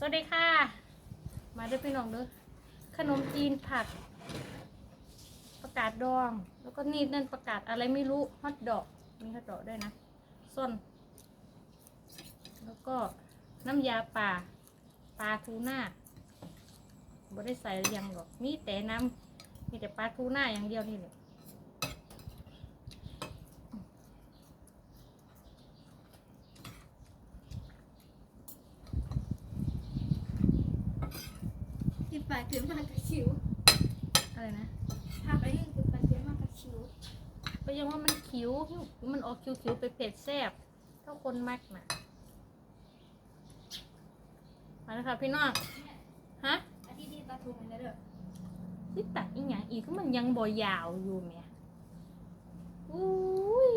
สวัสดีค่ะ มาด้วยพี่น้องเด้อขนมจีนผัดประกาศดอง แล้วก็นี่นั่นประกาศอะไรไม่รู้ฮอทดอกมีฮอทดอกด้วยนะส้น แล้วก็น้ำยาป่าปลาทูน่าบ่ได้ใส่ยังหรอกมีแต่น้ำมีแต่ปลาทูน่าอย่างเดียวนี่แหละ ที่ปลา เจอมากกับชิวอะไรนะพาไปเล่นกับปลาเจอมากกับชิวก็ยังว่ามันคิ้ว มันออกคิ้วๆไปเผ็ดแซ่บเท่าคนมักนะมาแล้วค่ะพี่น้อง ฮะอาทิตย์นี้ปลาทูมันแล้วเด้อที่ตัดอีกอย่างอีกก็มันยังบอยาวอยู่แหม่อุ้ย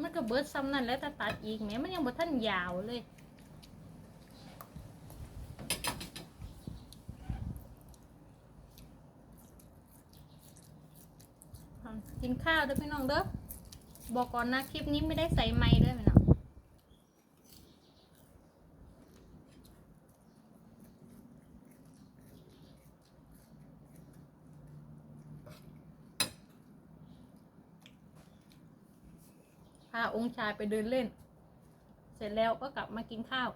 มันก็เบิดซ้ำนั่นแล้วแต่ตัดอีกแหม่มันยังบ่ท่านยาวเลย กินข้าวเด้อพี่น้องเด้อบอกก่อนนะคลิปนี้ไม่ได้ใส่ไม้ด้อพี่น้องพาองค์ชายไปเดินเล่น เสร็จแล้วก็กลับมากินข้าว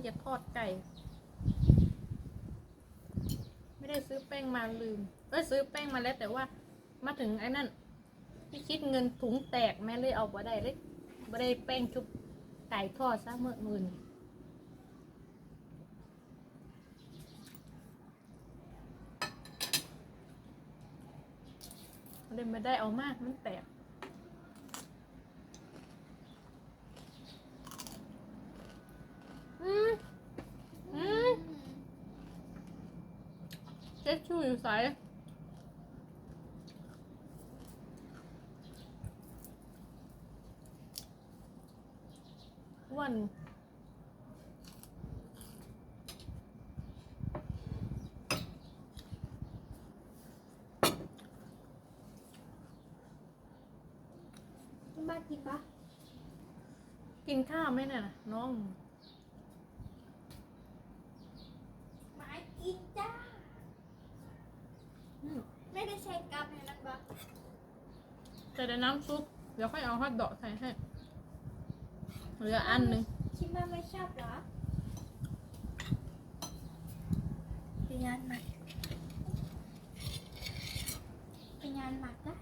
นี้จะทอดไก่ ไม่ได้ซื้อแป้งมาลืม เอ้ยซื้อแป้งมาแล้วแต่ว่า มาถึงไอ้นั่นพี่คิดเงินถุงแตกแม่เลยเอาบ่ได้เลยบ่ได้แป้งชุบไก่ทอดซะเมื่อมื่นเลยไม่ได้เอามากมันแตก อืม อืม เจ๊ชูอยู่ใสวันที่บ้านกินปะกินข้าวไหมเนี่ยนะน้อง ไมากินจ้า อืม ไม่ได้ใช้กับในนั้นปะ แต่ในน้ำซุป เดี๋ยวค่อยเอาฮอทดอกใส่ให้เหลืออันหนึ่งคิดว่าไม่ชอบเหรอเป็นงานหมักเป็นงานหมักนะ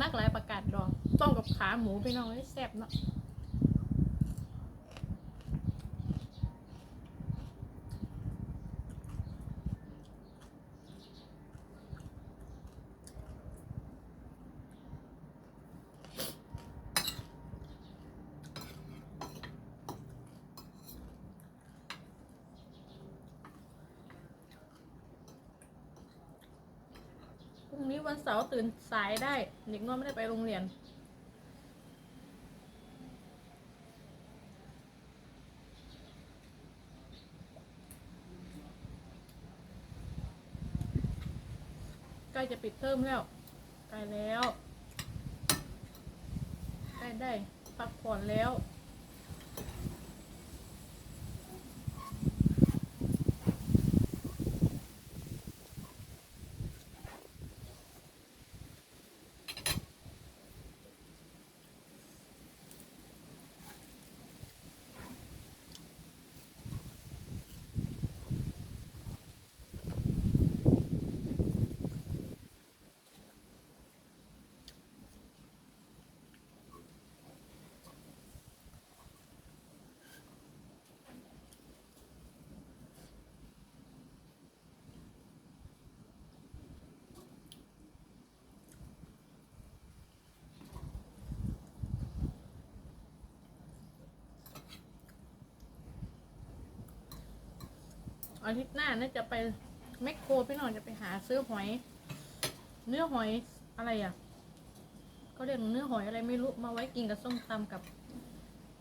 มากหลายประกาศดอง ต้ม กับขาหมูไปน้องให้แซ่บเนาะพรุ่งนี้วันเสาร์ตื่นสายได้ เด็กน้อยไม่ได้ไปโรงเรียน จะปิดเทอมแล้วใกล้แล้ว ได้ได้พักผ่อนแล้ว อาทิตย์หน้าน่าจะไปแมคโครพี่หน่อยจะไปหาซื้อหอย เนื้อหอยอะไรอะเขาเรียกเนื้อหอยอะไรไม่รู้มาไว้กินกับส้มตำกับ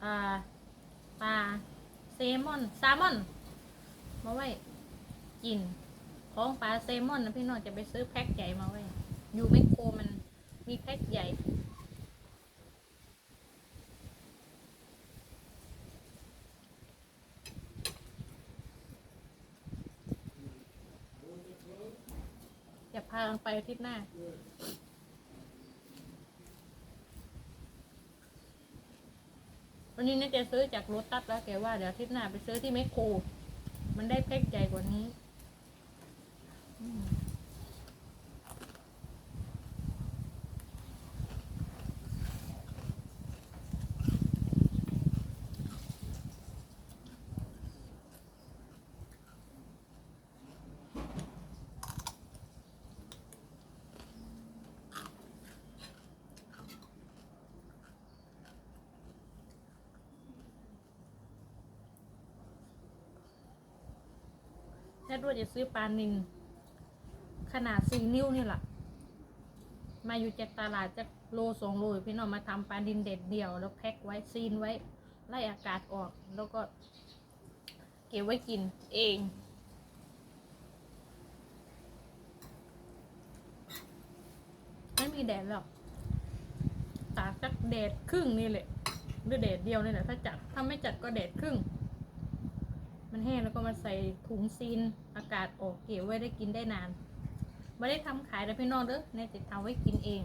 อ่าปลาเซลมอนแซลมอน มาไว้กิน ของปลาเซลมอนนะพี่น้องจะไปซื้อแพ็คใหญ่มาไว้ อยู่แมคโครมันมีแพ็คใหญ่าพากันไปอาทิตย์หน้า วันนี้น่าจะซื้อจากรถตัดแล้วแกว่าเดี๋ยวอาทิตย์หน้าไปซื้อที่แมคโคร มันได้แพ็คใหญ่กว่านี้ อืม แค่ด้วยจะซื้อปลานินขนาดสี่นิ้วนี่แหละมาอยู่จากตลาดจากโลสองโลพี่น้องมาทำปลาดินเด็ดเดียว แล้วแพ็คไว้ซีนไว้ไล่อากาศออก แล้วก็ เก็บไว้กินเองไม่มีแดดหรอกตากสักแดดครึ่งนี่แหละหรือแดดเดียวนี่แหละถ้าจัดถ้าไม่จัดก็แดดครึ่ง มันแห้งแล้วก็มาใส่ถุงซีน กาศออกเก็บไว้ได้กินได้นานไม่ได้ทำขายนะพี่น้องเด้อในติดทำไว้กินเอง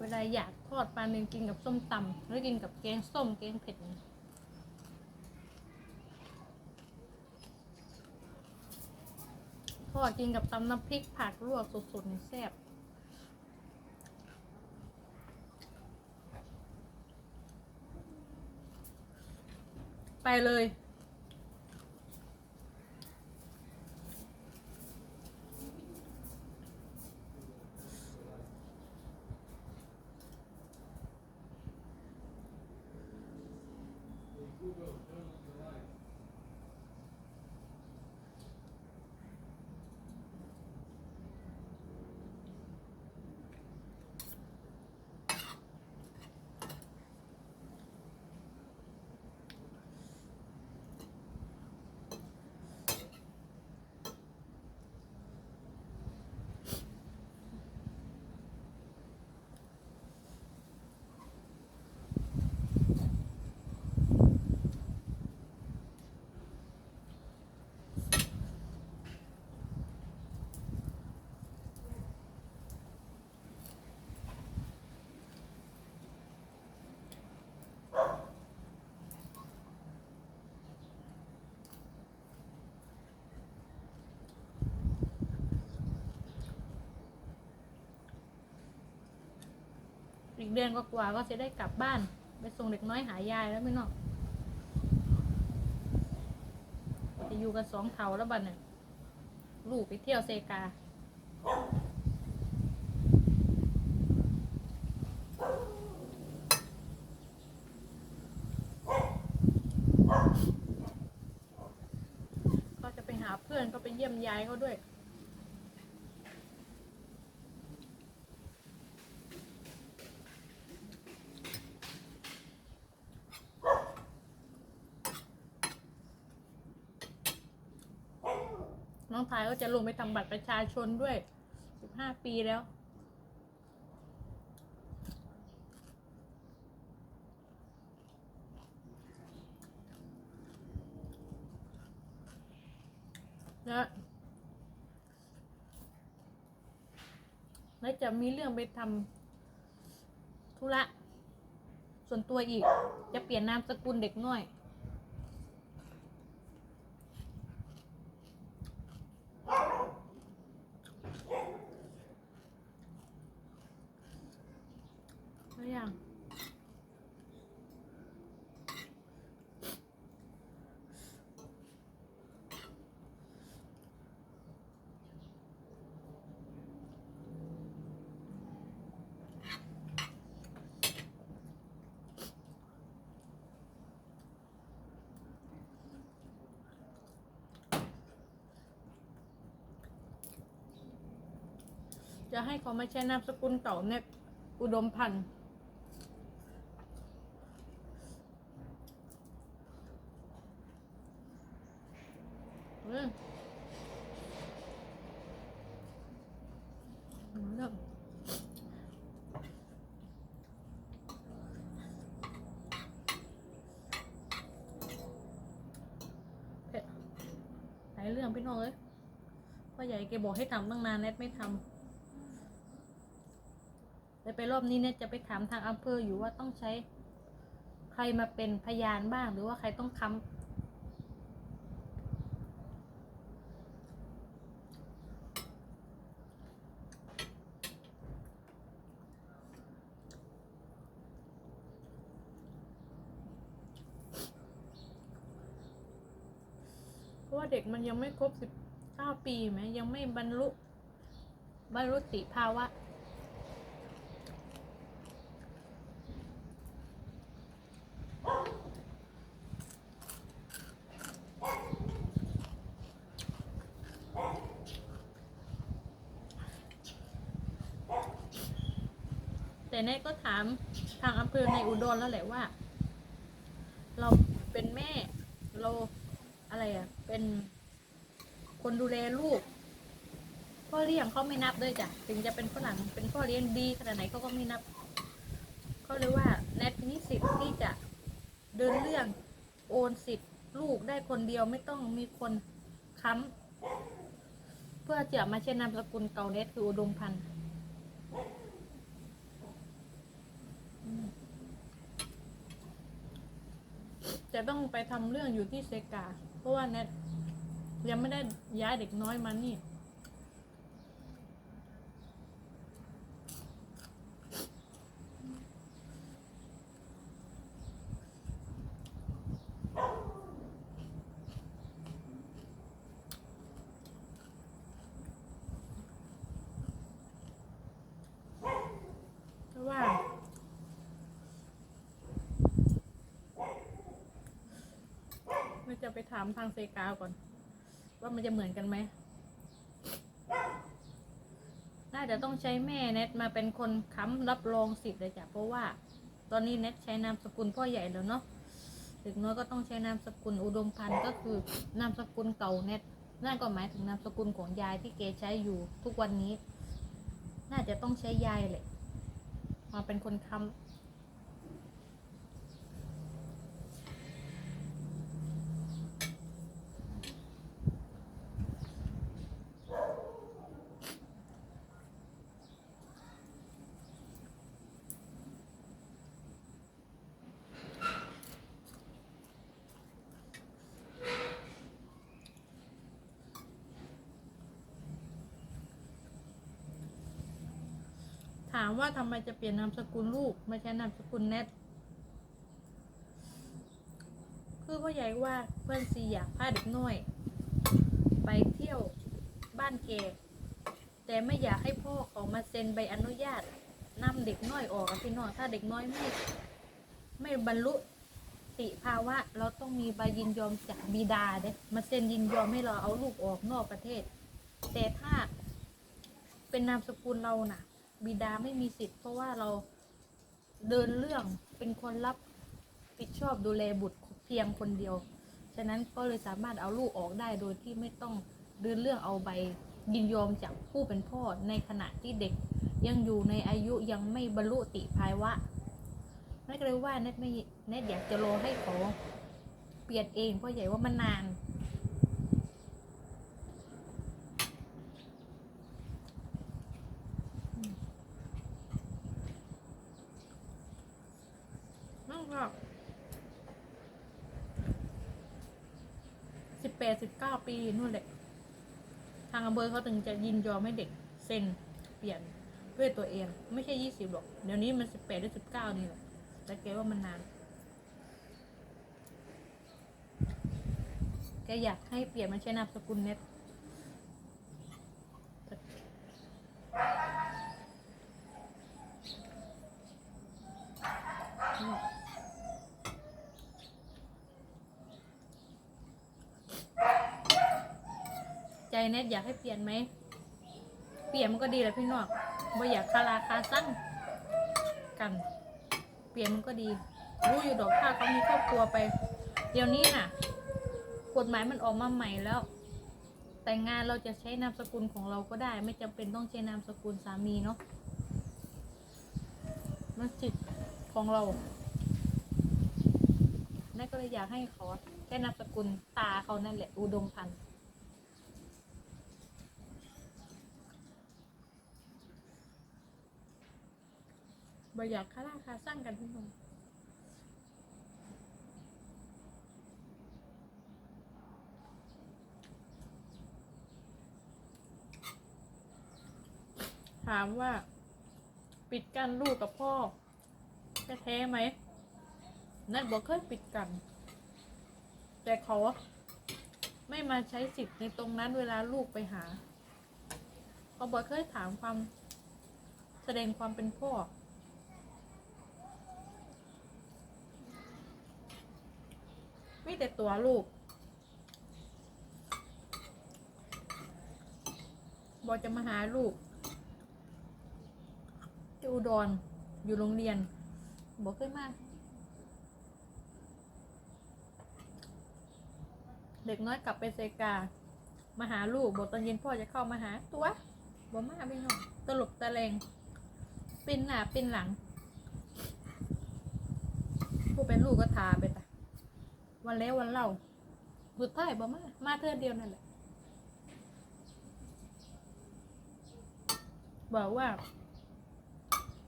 เวลาอยากทอดปลาเนื้อกินกับส้มตำหรือกินกับแกงส้มแกงเผ็ดทอดกินกับตำน้ำพริกผักลวกสดๆนี่แซ่บ เลย อีกเดือนกว่าก็จะได้กลับบ้าน ไปส่งเด็กน้อยหายายแล้วไม่นอกจะอยู่กันสองเท่าแล้วบัดเนี่ยลูกไปเที่ยวเซกาก็จะไปหาเพื่อนก็ไปเยี่ยมยายเขาด้วยายก็จะลงไปทำบัตรประชาชนด้วย15ปีแล้ว แล้วแล้วจะมีเรื่องไปทำธุระ ส่วนตัวอีก จะเปลี่ยนนามสกุลเด็กน้อย แล้ จะให้เขาไมาใช้นามสกุลเก่าเนี่ยอุดมพันธ์เออเริ่มเผ็ดหลายเรื่องพี่น้องเอ้ยพ่อใหญ่แกบอกให้ทำตั้งนานแนทไม่ทำ ไปรอบนี้เนี่ยจะไปถามทางอำเภออยู่ว่าต้องใช้ใครมาเป็นพยานบ้าง หรือว่าใครต้องค้ำเพราะว่าเด็กมันยังไม่ครบสิบเก้าปีไหมยังไม่บรรลุบรรลุติภาวะ แต่เนยก็ถามทางอำเภอในอุดรแล้วแหละว่า เราเป็นแม่เราอะไรอะ เป็นคนดูแลลูกพ่อเลี้ยงเขาไม่นับด้วยจ้ะถึงจะเป็นฝรั่งเป็นพ่อเลี้ยงดีขนาดไหนเขาก็ไม่นับเขาเลยว่าแนทมีสิทธิ์ที่จะเดินเรื่องโอนสิทธิ์ลูกได้คนเดียวไม่ต้องมีคนค้ำเพื่อจะมาเช่นนามสกุลเก่าเนทคืออุดมพันธ์ จะต้องไปทำเรื่องอยู่ที่เซกา เพราะว่าแนทยังไม่ได้ย้ายเด็กน้อยมานี่ มันจะไปถามทางเซกาก่อน ว่ามันจะเหมือนกันไหมน่าจะต้องใช้แม่เน็ตมาเป็นคนค้ำรับรองสิทธิ์เลยจ้ะเพราะว่า ตอนนี้เน็ตใช้นามสกุลพ่อใหญ่แล้วเนาะถึงน้อยก็ต้องใช้นามสกุลอุดมพันธ์ก็คือนามสกุลเก่าเน็ตนั่นก็หมายถึงนามสกุลของยายที่เกใช้อยู่ทุกวันนี้ น่าจะต้องใช้ยายแหละมาเป็นคนค้ำ ถามว่าทำไมจะเปลี่ยนนามสกุลลูกไม่ใช่นามสกุลแนทคือพ่อใหญ่ว่าเพื่อนซีอยากพาเด็กน้อย ไปเที่ยวบ้านแกแต่ไม่อยากให้พ่อเขามาเซ็นใบอนุญาตนำเด็กน้อยออกพี่น้องถ้าเด็กน้อยไม่ไม่บรรลุติภาวะ เราต้องมีใบยินยอมจากบิดาเด้มาเซ็นยินยอมให้เราเอาลูกออกนอกประเทศ แต่ถ้าเป็นนามสกุลเราน่ะ บิดาไม่มีสิทธิ์ เพราะว่าเราเดินเรื่องเป็นคนรับผิดชอบดูแลบุตรเพียงคนเดียว ฉะนั้นก็เลยสามารถเอาลูกออกได้โดยที่ไม่ต้องเดินเรื่องเอาใบยินยอมจากผู้เป็นพ่อในขณะที่เด็กยังอยู่ในอายุยังไม่บรรลุติภาวะแม่ก็เลยว่าเน็ตไม่เน็ตอยากจะรอให้เขาเปลี่ยนเองเพราะใหญ่ว่ามันนานค่ะสิบแป ที่นู่นแหละ ทางอำเภอเขาถึงจะยินยอมให้เด็กเซ็นเปลี่ยนด้วยตัวเอง ไม่ใช่ยี่สิบหรอก เดี๋ยวนี้มันสิบแปดหรือสิบเก้านี่แหละแต่แกว่ามันนาน แกอยากให้เปลี่ยนมาใช้นามสกุลเน็ต ใจ เน็ตอยากให้เปลี่ยนไหม เปลี่ยนมันก็ดีแหละพี่นองบ่อยากคาราคาสั้นกัน เปลี่ยนมันก็ดี รู้อยู่ดอกถ้าเขามีครอบครัวไป เดี๋ยวนี้น่ะ กฎหมายมันออกมาใหม่แล้ว แต่งงานเราจะใช้นามสกุลของเราก็ได้ ไม่จำเป็นต้องใช้นามสกุลสามีเนาะมันจิตของเรานั่นก็เลยอยากให้เขาใช้นามสกุลตาเขานั่นแหละ อุดมพันธ์ บอยากคาราคาสร้างกันพี่น้องถามว่า ปิดกันลูกกับพ่อแท้ไหมนั่นบอกเคยปิดกัน แต่เขาไม่มาใช้สิทธิ์ในตรงนั้นเวลาลูกไปหาเขาบอกเคยถามความแสดงความเป็นพ่อ มีแตัวลูกบอจะมาหาลูกที่อุดรอยู่โรงเรียน บอกเคยมาเด็กน้อยกลับไปเซกา มาหาลูกบอกตอนเย็นพ่อจะเข้ามาหาตัวบอมาไปหน่อยตลบตะเลงปินหน้าปินหลัง ผู้เป็นลูกก็ทาไปแต่ วันแล้ววันเล่าสุดท้ายบอกมา มาเธอเดียวนั่นแหละ บอกว่า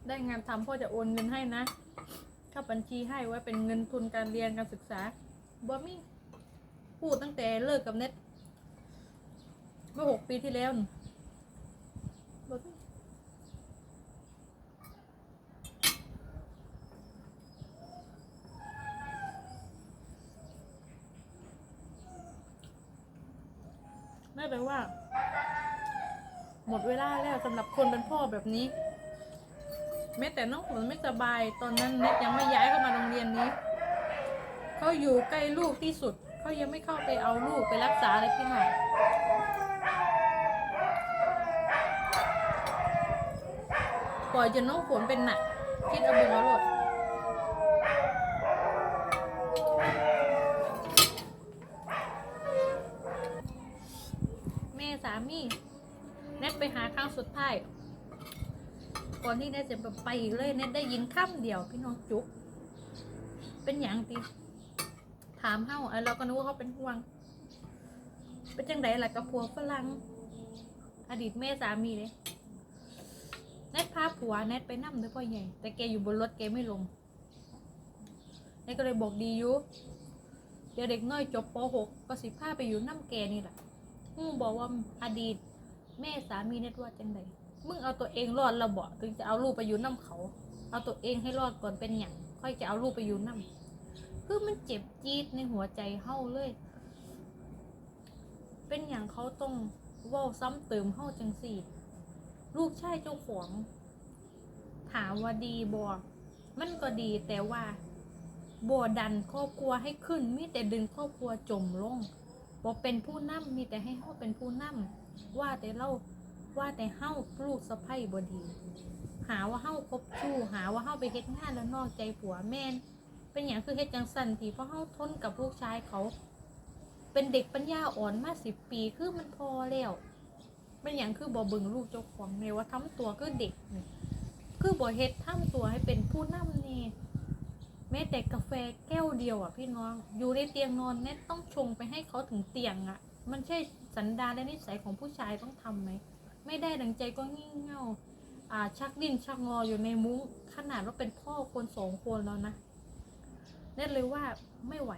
ได้งานทำพ่อจะโอนเงินให้นะ เข้าบัญชีให้ไว้เป็นเงินทุนการเรียนการศึกษาบอมี่พูดตั้งแต่เลิกกับเน็ตเมื่อหกปีที่แล้วนะบ่มีไม่แปล ว่า หมดเวลาแล้วสำหรับคนเป็นพ่อแบบนี้ แม้แต่น้องฝนไม่สบายตอนนั้นเน็ตยังไม่ย้ายเข้ามาโรงเรียนนี้เขาอยู่ใกล้ลูกที่สุดเขายังไม่เข้าไปเอาลูกไปรักษาเลยพี่หน่อยปล่อยจนน้องฝนเป็นหนักคิดเอาเบงเอาโลดามีเน็ตไปหาครั้งสุดท้ายก่อนที่เน็ตจะไปอีกเลยเน็ตได้ยินคำเดียว พี่น้องจุ๊บเป็นอย่างตีถามเฮาไอเราก็นึกว่าเขาเป็นห่วง เป็นจังไดล่ะกับผัวฝรั่งอดีตแม่สามีเลยเน็ตพาผัวเน็ตไปนั่ด้วยพ่อใหญ่ แต่แกอยู่บนรถแกไม่ลงเน็ตก็เลยบอกดีอยู่เดี๋ยวเด็กน้อยจบป .6 ก็สิพาไปอยู่น้ำแกนี่แหละ มึงบอกว่าอดีต แม่สามีเน็ตว่าจังไดมึงเอาตัวเองรอดเราบอกถึงจะเอาลูกไปอยู่น้ำเขา เอาตัวเองให้รอดก่อนเป็นอย่างค่อยจะเอาลูกไปอยู่น้ำคือมันเจ็บจี๊ดในหัวใจเฮาเลย เป็นอย่างเขาต้องว่าซ้ำเติมเฮาจังสี่ลูกชายเจ้าของถามว่าดีบอมันก็ดีแต่ว่าบอดันครอบครัวให้ขึ้นมีแต่ดึงครอบครัวจมลง บอเป็นผู้นำมีแต่ให้เฮาเป็นผู้นำว่าแต่เราว่าแต่เฮาลูกสะใภ้บดี หาว่าเฮาคบชู้หาว่าเฮาไปเฮ็ดงานแล้วนอกใจผัวแม่นเป็นอย่างคือเฮ็ดจังสันที่เพราะเฮาทนกับลูกชายเขา เป็นเด็กปัญญาอ่อนมาสิบปีคือมันพอแล้วเป็นอย่างคือบ่เบิ่งลูกเจ้าของในว่าทำตัวคือเด็ก คือบ่เฮ็ดทำตัวให้เป็นผู้นำนี่ แม้แต่กาแฟแก้วเดียวอะพี่น้อง อยู่ในเตียงนอนเน็ตต้องชงไปให้เขาถึงเตียงอะ มันใช่สันดาและนิสัยของผู้ชายต้องทำไหม ไม่ได้ดังใจก็งี่เง่า อ่า ชักดิ้นชักงออยู่ในมุ้งขนาดว่าเป็นพ่อคนสองคนแล้วนะเน็ตเลยว่าไม่ไหว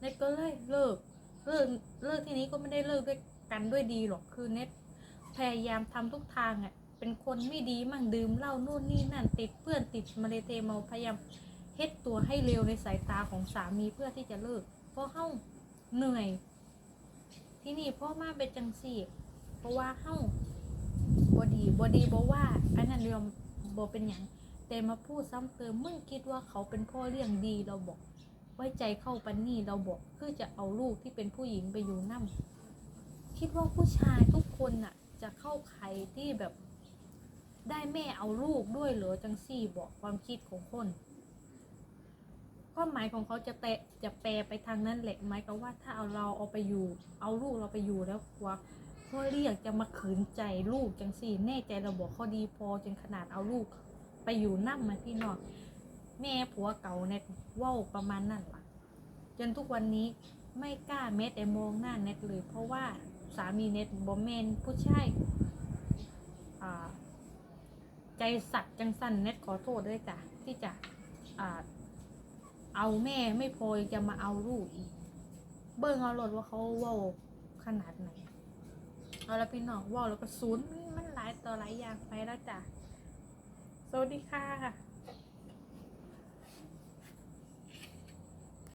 เน็ตก็เลยเลิก เลิกเลิกทีนี้ก็ไม่ได้เลิกด้วยกันด้วยดีหรอกคือเน็ตพยายามทำทุกทางอะ เป็นคนไม่ดีมั่งดื่มเหล้านู่นนี่นั่นติดเพื่อนติดมาเลเทเมาพยายามเฮ็ดตัวให้เร็วในสายตาของสามีเพื่อที่จะเลิก เพราะเฮ้าเหนื่อย ที่นี่พ่อมาเป็นจังสี่ เพราะว่าเฮ้าบอดีบอดีบอว่าอันนั้นเรื่องบอเป็นอย่างแต่มาพูดซ้ำเติมมึงคิดว่าเขาเป็นพ่อเลี้ยงดีเราบอก ไว้ใจเข้าปันนี่เราบอกคือจะเอาลูกที่เป็นผู้หญิงไปอยู่นั่คิดว่าผู้ชายทุกคนน่ะ จะเข้าใครที่แบบ ได้แม่เอาลูกด้วยเหรอจังสี่บอกความคิดของคนความหมายของเขาจะแปลจะแปลไปทางนั้นแหละหมายก็ว่าถ้าเอาเราเอาไปอยู่ เอาลูกเราไปอยู่แล้วกลัวพ่อเรียกจะมาขืนใจลูกจังสี่ แน่ใจเราบอกเขาดีพอจนขนาดเอาลูก ไปอยู่นั่มาพี่น้องแม่ผัวเก่าเน็ตเว่าประมาณนั่นล่ะจนทุกวันนี้ไม่กล้าเม็ดแต่มองหน้าเน็ตเลย เพราะว่าสามีเน็ตบอแมนผู้ชายอ่า ใจสัตว์จังสันเน็ตขอโทษด้วยจ้ะที่จะอ่าเอาแม่ไม่พอยังจะมาเอาลูกอีก เบิ่งเอาหลดว่าเขาว่าขนาดไหนเอาละพี่น้องว่าแล้วก็ศูนย์มันหลายต่อหลายอย่างไปแล้วจ้ะสวัสดีค่ะ